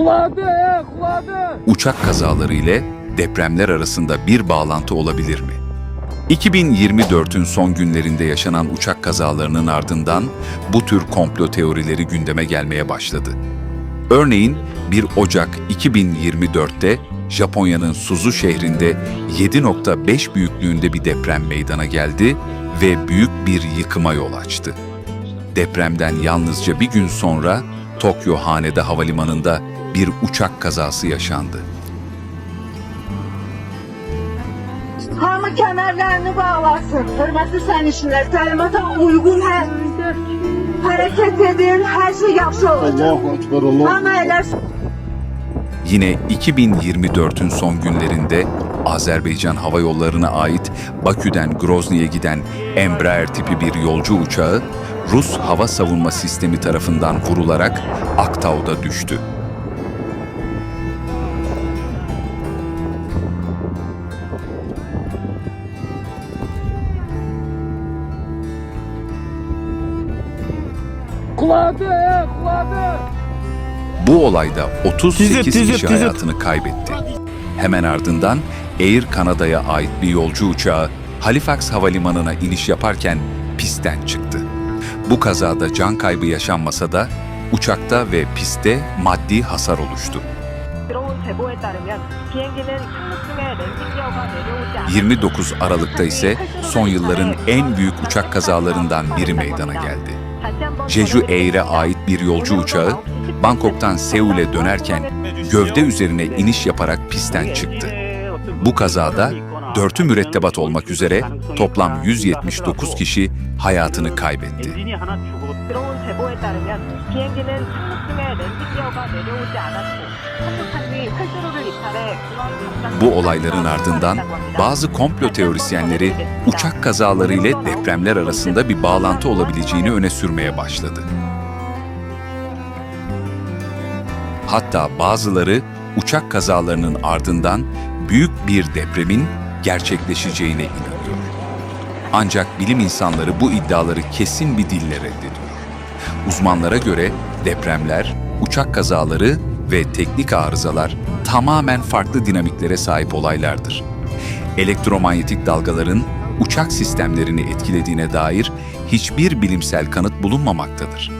Kuladı, kuladı. Uçak kazaları ile depremler arasında bir bağlantı olabilir mi? 2024'ün son günlerinde yaşanan uçak kazalarının ardından bu tür komplo teorileri gündeme gelmeye başladı. Örneğin 1 Ocak 2024'te Japonya'nın Suzu şehrinde 7.5 büyüklüğünde bir deprem meydana geldi ve büyük bir yıkıma yol açtı. Depremden yalnızca bir gün sonra Tokyo Haneda Havalimanı'nda bir uçak kazası yaşandı. Hamı kemerlerini bağlasın. Hürmetli sərnişinlər, təlimata uyğun hər hərəkət edin, hər şey yaxşı olacaq. Allahu Ekber, Allah. Hamı əyləş. Yine 2024'ün son günlerinde Azerbaycan Hava Yolları'na ait Bakü'den Grozny'ye giden Embraer tipi bir yolcu uçağı Rus hava savunma sistemi tarafından vurularak Aktau'da düştü. Yakaladı, yakaladı. Bu olayda 38 dizip, dizip, kişi hayatını kaybetti. Hemen ardından Air Kanada'ya ait bir yolcu uçağı Halifax Havalimanı'na iniş yaparken pistten çıktı. Bu kazada can kaybı yaşanmasa da uçakta ve pistte maddi hasar oluştu. 29 Aralık'ta ise son yılların en büyük uçak kazalarından biri meydana geldi. Jeju Air'e ait bir yolcu uçağı Bangkok'tan Seul'e dönerken gövde üzerine iniş yaparak pistten çıktı. Bu kazada dörtü mürettebat olmak üzere toplam 179 kişi hayatını kaybetti. 엔진이 하나 죽어 들어온 제보에 따르면 비행기는 착륙 중에 랜딩 기어가 내려오지 않았고 착륙한 뒤 활주로를 이탈해 중앙 담당 Bu olayların ardından bazı komplo teorisyenleri uçak kazaları ile depremler arasında bir bağlantı olabileceğini öne sürmeye başladı. Hatta bazıları uçak kazalarının ardından büyük bir depremin gerçekleşeceğine inanıyor. Ancak bilim insanları bu iddiaları kesin bir dille reddediyor. Uzmanlara göre depremler, uçak kazaları ve teknik arızalar tamamen farklı dinamiklere sahip olaylardır. Elektromanyetik dalgaların uçak sistemlerini etkilediğine dair hiçbir bilimsel kanıt bulunmamaktadır.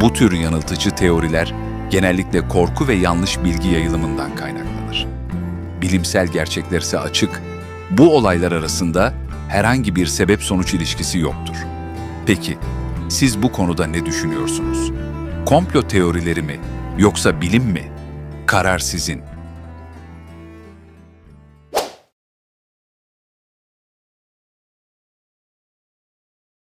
Bu tür yanıltıcı teoriler genellikle korku ve yanlış bilgi yayılımından kaynaklanır. Bilimsel gerçekler ise açık. Bu olaylar arasında herhangi bir sebep-sonuç ilişkisi yoktur. Peki, siz bu konuda ne düşünüyorsunuz? Komplo teorileri mi yoksa bilim mi? Karar sizin.